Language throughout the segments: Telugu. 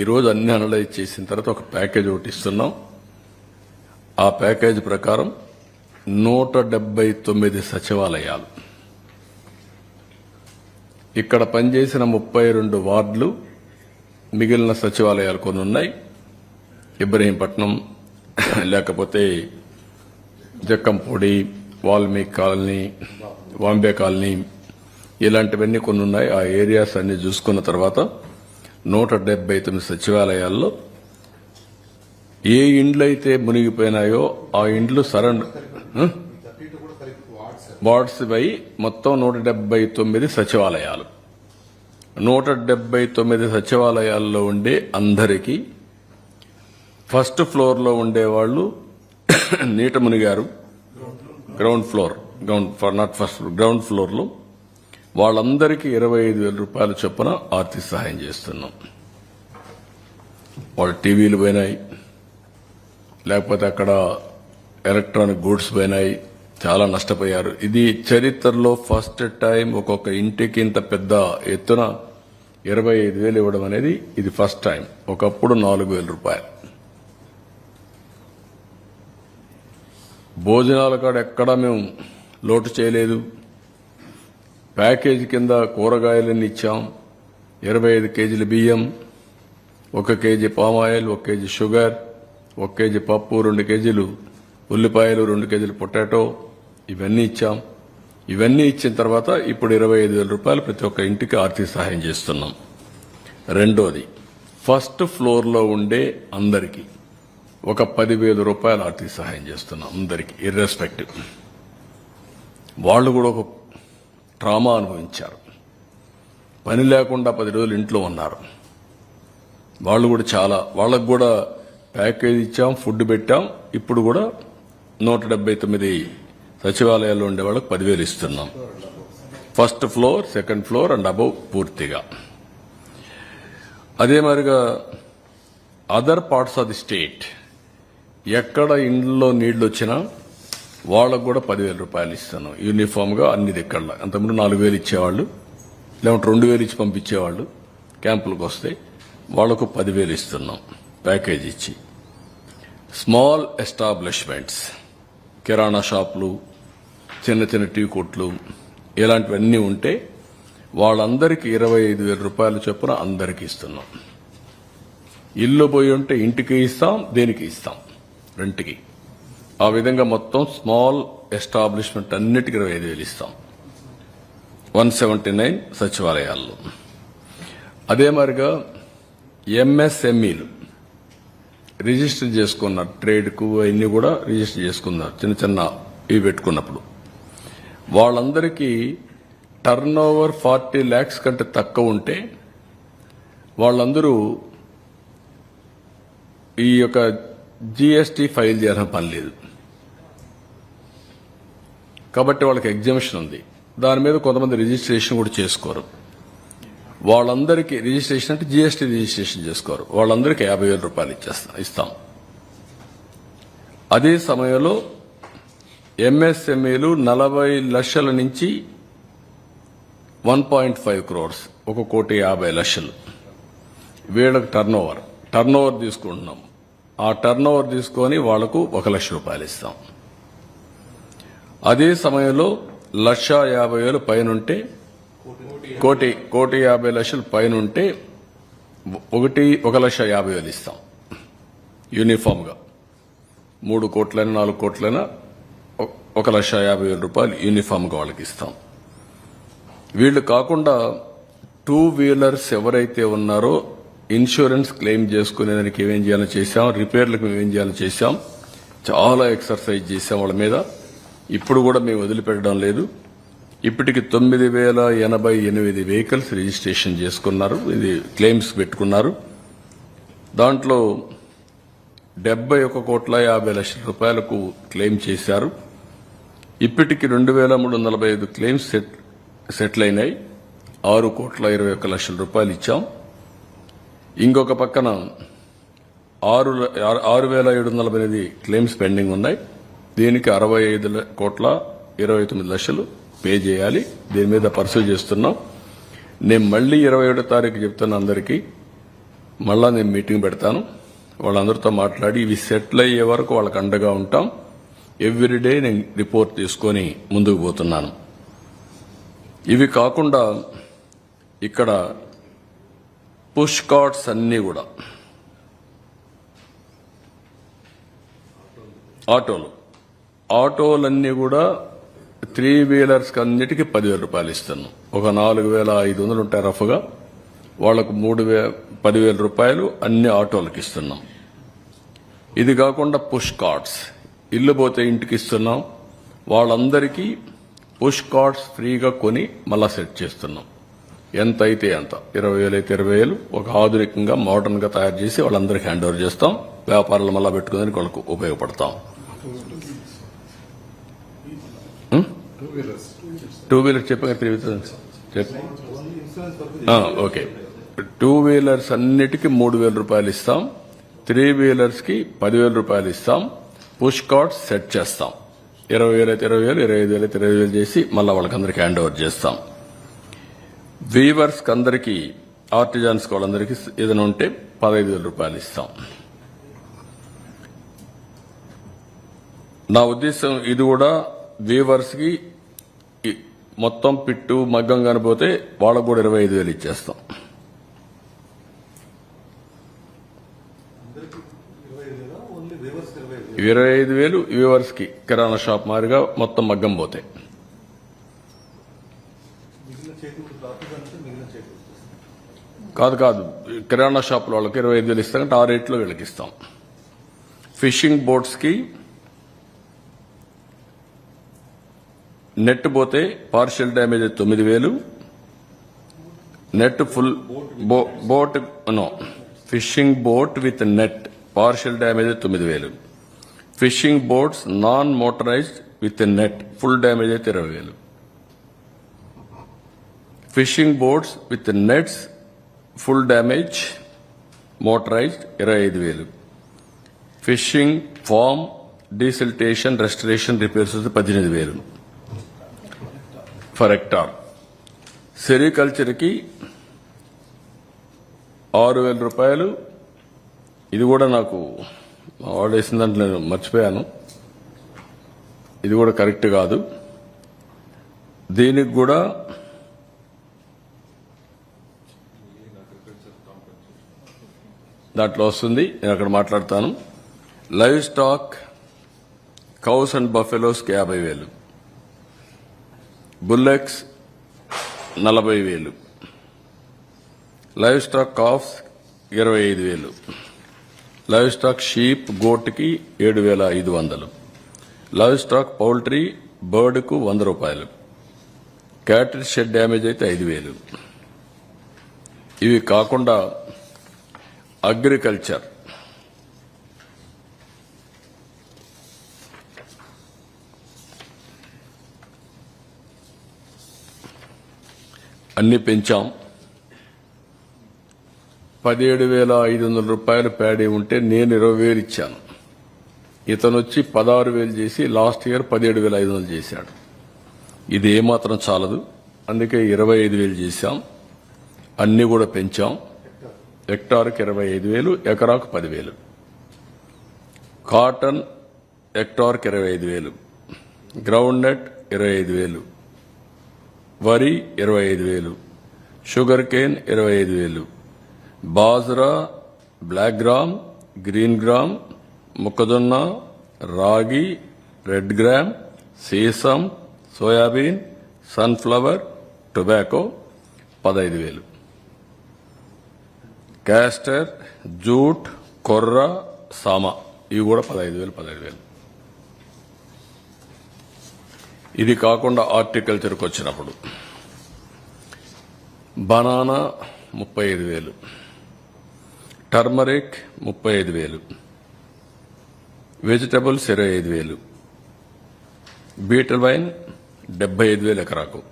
ఈరోజు అన్ని అనలైజ్ చేసిన తర్వాత ఒక ప్యాకేజ్ ఒకటి ఇస్తున్నాం. ఆ ప్యాకేజ్ ప్రకారం నూట డెబ్బై తొమ్మిది సచివాలయాలు. ఇక్కడ పనిచేసిన ముప్పై రెండు వార్డులు మిగిలిన సచివాలయాలు కొన్ని ఉన్నాయి. ఇబ్రహీంపట్నం లేకపోతే జక్కంపూడి వాల్మీకి కాలనీ వాంబే కాలనీ ఇలాంటివన్నీ కొన్ని ఉన్నాయి. ఆ ఏరియాస్ అన్ని చూసుకున్న తర్వాత నూట డెబ్బై తొమ్మిది సచివాలయాల్లో ఏ ఇండ్లు అయితే మునిగిపోయినాయో ఆ ఇండ్లు సరెండర్ వార్డ్స్ పై మొత్తం నూట డెబ్బై తొమ్మిది సచివాలయాలు. నూట డెబ్బై తొమ్మిది సచివాలయాల్లో ఉండే అందరికీ ఫస్ట్ ఫ్లోర్లో ఉండేవాళ్ళు నీట మునిగారు. Ground floor ground for not first ground ఫ్లోర్లో వాళ్ళందరికీ ఇరవై ఐదు వేల రూపాయల చొప్పున ఆర్థిక సహాయం చేస్తున్నాం. వాళ్ళ టీవీలు పోయినాయి. లేకపోతే అక్కడ ఎలక్ట్రానిక్ గూడ్స్ పోయినాయి. చాలా నష్టపోయారు. ఇది చరిత్రలో ఫస్ట్ టైం ఒక్కొక్క ఇంటికి ఇంత పెద్ద ఎత్తున ఇరవై ఐదు వేలు ఇవ్వడం అనేది ఇది ఫస్ట్ టైం. ఒకప్పుడు నాలుగు వేల రూపాయలు. భోజనాల కాడ ఎక్కడా మేము లోటు చేయలేదు. ప్యాకేజీ కింద కూరగాయలన్నీ ఇచ్చాం. ఇరవై ఐదు కేజీల బియ్యం ఒక కేజీ పామాయిల్ ఒక కేజీ షుగర్ ఒక కేజీ పప్పు రెండు కేజీలు ఉల్లిపాయలు రెండు కేజీలు పొటాటో ఇవన్నీ ఇచ్చాం. ఇవన్నీ ఇచ్చిన తర్వాత ఇప్పుడు ఇరవై ఐదు వేల రూపాయలు ప్రతి ఒక్క ఇంటికి ఆర్థిక సహాయం చేస్తున్నాం. రెండోది ఫస్ట్ ఫ్లోర్లో ఉండే అందరికీ ఒక పదివేల రూపాయలు ఆర్థిక సహాయం చేస్తున్నాం. అందరికీ ఇర్రెస్పెక్టివ్ వాళ్ళు కూడా ఒక ట్రామా అనుభవించారు. పని లేకుండా పది రోజులు ఇంట్లో ఉన్నారు. వాళ్ళు కూడా చాలా వాళ్ళకు కూడా ప్యాకేజ్ ఇచ్చాం ఫుడ్ పెట్టాం. ఇప్పుడు కూడా నూట డెబ్బై తొమ్మిది సచివాలయాల్లో ఉండే వాళ్ళకి పదివేలు ఇస్తున్నాం. First floor second floor and above పూర్తిగా. అదే మాదిరిగా other parts of the state. ఎక్కడ ఇండ్లలో నీళ్ళు వచ్చినా వాళ్ళకు కూడా పదివేల రూపాయలు ఇస్తాను. యూనిఫామ్గా అన్ని దిక్కల అంతకుముందు నాలుగు వేలు ఇచ్చేవాళ్ళు లేకుంటే రెండు వేలు ఇచ్చి పంపించేవాళ్ళు క్యాంపులకు వస్తే వాళ్ళకు పదివేలు ఇస్తున్నాం ప్యాకేజ్ ఇచ్చి. స్మాల్ ఎస్టాబ్లిష్మెంట్స్ కిరాణా షాపులు చిన్న చిన్న టీ కొట్లు ఇలాంటివన్నీ ఉంటే వాళ్ళందరికీ ఇరవై ఐదు వేల రూపాయలు చొప్పున అందరికీ ఇస్తున్నాం. ఇల్లు పోయి ఉంటే ఇంటికి ఇస్తాం దేనికి ఇస్తాం? రెంట్కి. ఆ విధంగా మొత్తం స్మాల్ ఎస్టాబ్లిష్మెంట్ అన్నిటికీ ఇరవై ఐదు వేలు ఇస్తాం. వన్ సెవెంటీ నైన్ సచివాలయాల్లో. అదే మాదిరిగా ఎంఎస్ఎంఈలు రిజిస్టర్ చేసుకున్నారు ట్రేడ్కు అవన్నీ కూడా రిజిస్టర్ చేసుకున్నారు. చిన్న చిన్న ఇవి పెట్టుకున్నప్పుడు. వాళ్ళందరికీ టర్న్ ఓవర్ ఫార్టీ ల్యాక్స్ కంటే తక్కువ ఉంటే వాళ్ళందరూ ఈ యొక్క జిఎస్టీ ఫైల్ చేయాల్సిన పని లేదు. కాబట్టి వాళ్ళకి ఎగ్జిబిషన్ ఉంది. దాని మీద కొంతమంది రిజిస్ట్రేషన్ కూడా చేసుకోరు. వాళ్ళందరికీ రిజిస్ట్రేషన్ అంటే జిఎస్టీ రిజిస్ట్రేషన్ చేసుకోరు. వాళ్ళందరికీ యాభై వేల రూపాయలు ఇచ్చేస్తాం ఇస్తాం. అదే సమయంలో ఎంఎస్ఎంఈలు నలభై లక్షల నుంచి వన్ పాయింట్ ఫైవ్ క్రోర్స్ ఒక కోటి యాభై లక్షలు. వీళ్ళకి టర్న్ ఓవర్ టర్న్ ఓవర్ తీసుకుంటున్నాం. ఆ టర్న్ ఓవర్ తీసుకొని వాళ్ళకు ఒక లక్ష రూపాయలు ఇస్తాం. అదే సమయంలో లక్ష యాభై వేలు పైనుంటే కోటి కోటి యాభై లక్షలు పైనుంటే ఒకటి ఒక లక్ష యాభై వేలు ఇస్తాం. యూనిఫామ్గా. మూడు కోట్లైనా నాలుగు కోట్లైనా ఒక లక్ష యాభై వేల రూపాయలు యూనిఫామ్గా వాళ్ళకి ఇస్తాం. వీళ్ళు కాకుండా టూ వీలర్స్ ఎవరైతే ఉన్నారో ఇన్సూరెన్స్ క్లెయిమ్ చేసుకునేదానికి ఏమేం చేయాలో చేశాం రిపేర్లకు ఏమేం చేయాలో చేశాం చాలా ఎక్సర్సైజ్ చేశాం వాళ్ళ మీద. ఇప్పుడు కూడా మేము వదిలిపెట్టడం లేదు. ఇప్పటికి తొమ్మిది వేల ఎనభై ఎనిమిది వెహికల్స్ రిజిస్ట్రేషన్ చేసుకున్నారు. ఇది క్లెయిమ్స్ పెట్టుకున్నారు. దాంట్లో డెబ్బై ఒక కోట్ల యాభై లక్షల రూపాయలకు క్లెయిమ్ చేశారు. ఇప్పటికి రెండు వేల మూడు వందల నలభై ఐదు క్లెయిమ్స్ సెట్ సెటిల్ అయినాయి. ఆరు కోట్ల ఇరవై ఒక్క లక్షల రూపాయలు ఇచ్చాం. ఇంకొక పక్కన ఆరు ల- ఆరు- వేల ఏడు వందల నలభై ఎనిమిది క్లెయిమ్స్ పెండింగ్ ఉన్నాయి. దీనికి అరవై ఐదు కోట్ల ఇరవై తొమ్మిది లక్షలు పే చేయాలి. దీని మీద పర్సూ చేస్తున్నాం. నేను మళ్ళీ ఇరవై ఏడో తారీఖు చెప్తాను అందరికీ మళ్ళా నేను మీటింగ్ పెడతాను. వాళ్ళందరితో మాట్లాడి ఇవి సెటిల్ అయ్యే వరకు వాళ్ళకి అండగా ఉంటాం. ఎవ్రీడే నేను రిపోర్ట్ తీసుకొని ముందుకు పోతున్నాను. ఇవి కాకుండా ఇక్కడ పుష్ కార్డ్స్ అన్నీ కూడా. ఆటోలు. ఆటోలన్నీ కూడా త్రీ వీలర్స్ అన్నిటికీ పదివేల రూపాయలు ఇస్తున్నాం ఒక నాలుగు వేల ఐదు వందలు ఉంటాయి రఫ్గా. వాళ్ళకు మూడు వే పదివేల రూపాయలు అన్ని ఆటోలకు ఇస్తున్నాం. ఇది కాకుండా పుష్ కార్డ్స్. ఇల్లు పోతే ఇంటికి ఇస్తున్నాం. వాళ్ళందరికీ పుష్ కార్డ్స్ ఫ్రీగా కొని మళ్ళా సెట్ చేస్తున్నాం. ఎంత అయితే ఎంత ఇరవై వేలు అయితే ఇరవై వేలు. ఒక ఆధునికంగా మోడర్న్గా తయారు చేసి వాళ్ళందరికీ హ్యాండ్ ఓవర్ చేస్తాం. వ్యాపారాలు మళ్ళా పెట్టుకుని వాళ్ళకు ఉపయోగపడతాం. టూ వీలర్ చెప్పగా తిరుగుతుంది చెప్పు ఓకే టూ వీలర్స్ ah, అన్నిటికీ మూడు వేల రూపాయలు ఇస్తాం. త్రీ వీలర్స్కి పదివేల రూపాయలు ఇస్తాం. పుష్ కార్డ్స్ సెట్ చేస్తాం. ఇరవై వేలు అయితే ఇరవై వేలు ఇరవై ఐదు వేలు అయితే ఇరవై వేలు చేసి మళ్ళీ వాళ్ళకందరికీ హ్యాండ్ ఓవర్ చేస్తాం. వీవర్స్కి అందరికీ ఆర్టిజాన్స్ వాళ్ళందరికీ ఏదైనా ఉంటే పదహైదు వేల రూపాయలు ఇస్తాం. నా ఉద్దేశం ఇది కూడా వీవర్స్కి మొత్తం పిట్టు మగ్గం కనిపోతే వాళ్ళకు కూడా ఇరవై ఐదు వేలు ఇచ్చేస్తాం. ఇరవై ఐదు వేలు? వ్యూవర్స్కి కిరాణా షాప్ మారిగా మొత్తం మగ్గం పోతాయి కాదు కాదు. కిరాణా షాప్ వాళ్ళకి ఇరవై ఐదు వేలు ఇస్తారంటే ఆ రేట్లో వీళ్ళకి ఇస్తాం. ఫిషింగ్ బోట్స్ నెట్ పోతే పార్షియల్ డ్యామేజ్ తొమ్మిది వేలు. నెట్ ఫుల్ బో- boat no fishing boat with net partial damage తొమ్మిది వేలు. Fishing boats non motorised with net full damage అయితే ఇరవై వేలు. Fishing boats with nets full damage motorised ఇరవై ఐదు వేలు. Fishing farm desiltation restoration repairs పద్దెనిమిది వేలు. For hectare. సెరికల్చర్కి ఆరు వేల రూపాయలు. ఇది కూడా నాకు ఆర్డర్ వేసిన దాంట్లో నేను మర్చిపోయాను. ఇది కూడా కరెక్ట్ కాదు. దీనికి కూడా దాంట్లో వస్తుంది. నేను అక్కడ మాట్లాడతాను. లైవ్ స్టాక్ కౌస్ అండ్ బఫెలోస్కి యాభై వేలు. బుల్లెక్స్ నలభై వేలు. లైవ్ స్టాక్ కాఫ్స్ ఇరవై ఐదు వేలు. లైవ్ స్టాక్ షీప్ గోట్కి ఏడు వేల ఐదు వందలు. లైవ్ స్టాక్ పౌల్ట్రీ బర్డ్కు వంద రూపాయలు. క్యాటరీ షెడ్ డ్యామేజ్ అయితే ఐదు వేలు. ఇవి కాకుండా అగ్రికల్చర్. అన్ని పెంచాం. పదిహేడు వేల ఐదు వందల రూపాయలు ప్యాడీ ఉంటే నేను ఇరవై వేలు ఇచ్చాను. ఇతను వచ్చి పదహారు వేలు చేసి లాస్ట్ ఇయర్ పదిహేడు వేల ఐదు వందలు చేశాడు. ఇది ఏమాత్రం చాలదు. అందుకే ఇరవై ఐదు వేలు చేశాం. అన్ని కూడా పెంచాం. హెక్టార్కి ఇరవై ఐదు వేలు ఎకరాకు పదివేలు. కాటన్ హెక్టార్కి ఇరవై ఐదు వేలు. గ్రౌండ్ నట్ ఇరవై ఐదు వేలు. వరి ఇరవై ఐదు వేలు షుగర్ కేన్ ఇరవై ఐదు వేలు bajra black gram green gram మొక్కజొన్న రాగి రెడ్ గ్రామ్ సీసం సోయాబీన్ సన్ఫ్లవర్ టొబాకో పదహైదు వేలు. క్యాస్టర్ జూట్ కొర్ర సామ ఇవి కూడా పదహైదు వేలు పదహైదు వేలు. ఇది కాకుండా హార్టికల్చర్కి వచ్చినప్పుడు. బనానా ముప్పై ఐదు వేలు. టర్మరిక్ ముప్పై ఐదు వేలు. వెజిటబుల్స్ ఇరవై ఐదు వేలు. బీటల్ వైన్ డెబ్బై ఐదు వేలు ఎకరాకు.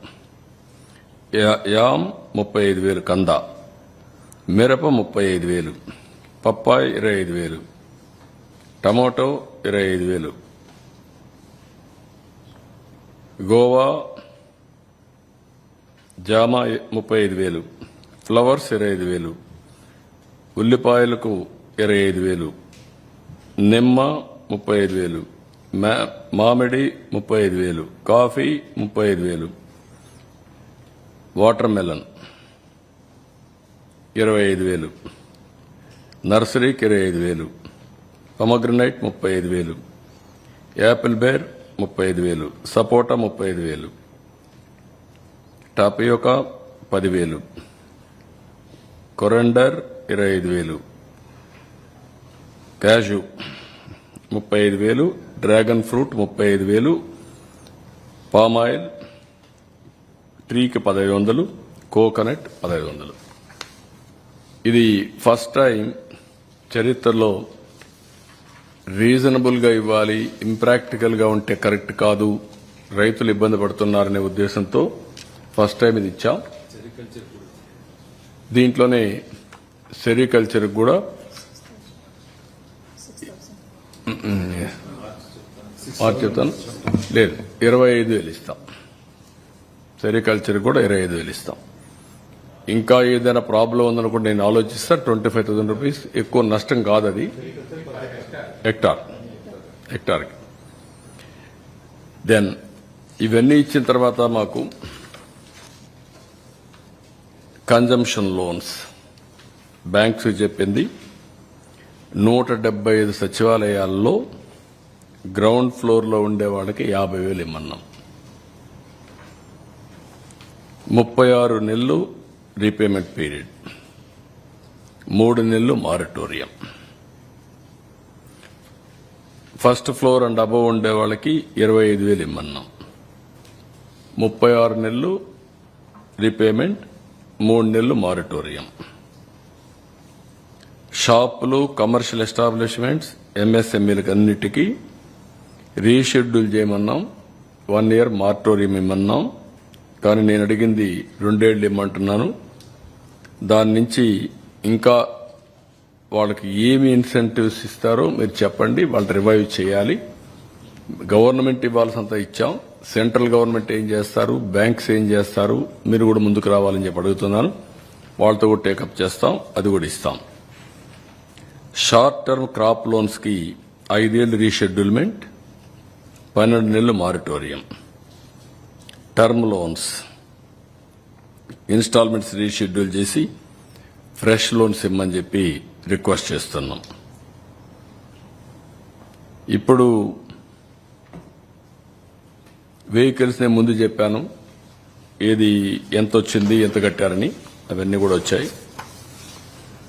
యా- యామ్ ముప్పై ఐదు వేలు కంద. మిరప ముప్పై ఐదు వేలు. పప్పాయి ఇరవై ఐదు వేలు. టమాటో ఇరవై ఐదు వేలు. గోవా జామ ముప్పై ఐదు వేలు ఫ్లవర్స్ ఇరవై ఐదు వేలు ఉల్లిపాయలకు ఇరవై ఐదు వేలు నిమ్మ ముప్పై ఐదు వేలు మా- మామిడి ముప్పై ఐదు వేలు కాఫీ ముప్పై ఐదు వేలు వాటర్ మెలన్ ఇరవై ఐదు వేలు నర్సరీకి ఇరవై ఐదు వేలు పొమగ్రనైట్ ముప్పై ఐదు వేలు యాపిల్ బేర్ ముప్పై ఐదు వేలు. సపోటా ముప్పై ఐదు వేలు. టాపియోకా పదివేలు. కొరండర్ ఇరవై ఐదు వేలు. క్యాషు ముప్పై ఐదు వేలు. డ్రాగన్ ఫ్రూట్ ముప్పై ఐదు వేలు. పామ్ ఆయిల్ ట్రీకి పదహైదు వందలు. కోకోనట్ పదహైదు వందలు. ఇది ఫస్ట్ టైం చరిత్రలో రీజనబుల్గా ఇవ్వాలి ఇంప్రాక్టికల్గా ఉంటే కరెక్ట్ కాదు రైతులు ఇబ్బంది పడుతున్నారనే ఉద్దేశంతో ఫస్ట్ టైం ఇది ఇచ్చాం. దీంట్లోనే సెరికల్చర్ కూడా చెప్తాను లేదు ఇరవై ఐదు వేలు ఇస్తాం. సెరికల్చర్ కూడా ఇరవై ఐదు వేలు ఇస్తాం. ఇంకా ఏదైనా ప్రాబ్లం ఉందనుకుంటే నేను ఆలోచిస్తా ట్వంటీ ఫైవ్ థౌసండ్ రూపీస్ ఎక్కువ నష్టం కాదు అది హెక్టార్. హెక్టార్కి. దెన్ ఇవన్నీ ఇచ్చిన తర్వాత మాకు కన్జంప్షన్ లోన్స్ బ్యాంక్స్ చెప్పింది నూట డెబ్బై ఐదు సచివాలయాల్లో గ్రౌండ్ ఫ్లోర్లో ఉండే వాళ్ళకి యాభై వేలు ఇమ్మన్నాం. ముప్పై ఆరు నెలలు రీపేమెంట్ పీరియడ్ మూడు నెలలు moratorium first floor and above ఉండే వాళ్ళకి ఇరవై ఐదు వేలు ఇమ్మన్నాం. ముప్పై ఆరు నెలలు రీపేమెంట్ మూడు నెలలు మారటోరియం షాపులు కమర్షియల్ ఎస్టాబ్లిష్మెంట్స్ ఎంఎస్ఎంఈలకు అన్నిటికీ రీషెడ్యూల్ చేయమన్నాం. వన్ ఇయర్ మార్టోరియం ఇమ్మన్నాం. కానీ నేను అడిగింది రెండేళ్ళు ఇమ్మంటున్నాను. దాని నుంచి ఇంకా వాళ్ళకి ఏమి ఇన్సెంటివ్స్ ఇస్తారో మీరు చెప్పండి వాళ్ళు రివైవ్ చేయాలి. గవర్నమెంట్ ఇవ్వాల్సినంత ఇచ్చాం. సెంట్రల్ గవర్నమెంట్ ఏం చేస్తారు? బ్యాంక్స్ ఏం చేస్తారు? మీరు కూడా ముందుకు రావాలని చెప్పి అడుగుతున్నాను. వాళ్ళతో కూడా టేకప్ చేస్తాం అది కూడా ఇస్తాం. షార్ట్ టర్మ్ క్రాప్ లోన్స్కి ఐదేళ్ళు రీషెడ్యూల్మెంట్ పన్నెండు నెలలు moratorium. Term loans. Instalments reschedule చేసి ఫ్రెష్ లోన్స్ ఇమ్మని చెప్పి రిక్వెస్ట్ చేస్తున్నాం. ఇప్పుడు వెహికల్స్ నేను ముందు చెప్పాను. ఏది ఎంత వచ్చింది ఎంత కట్టారని అవన్నీ కూడా వచ్చాయి.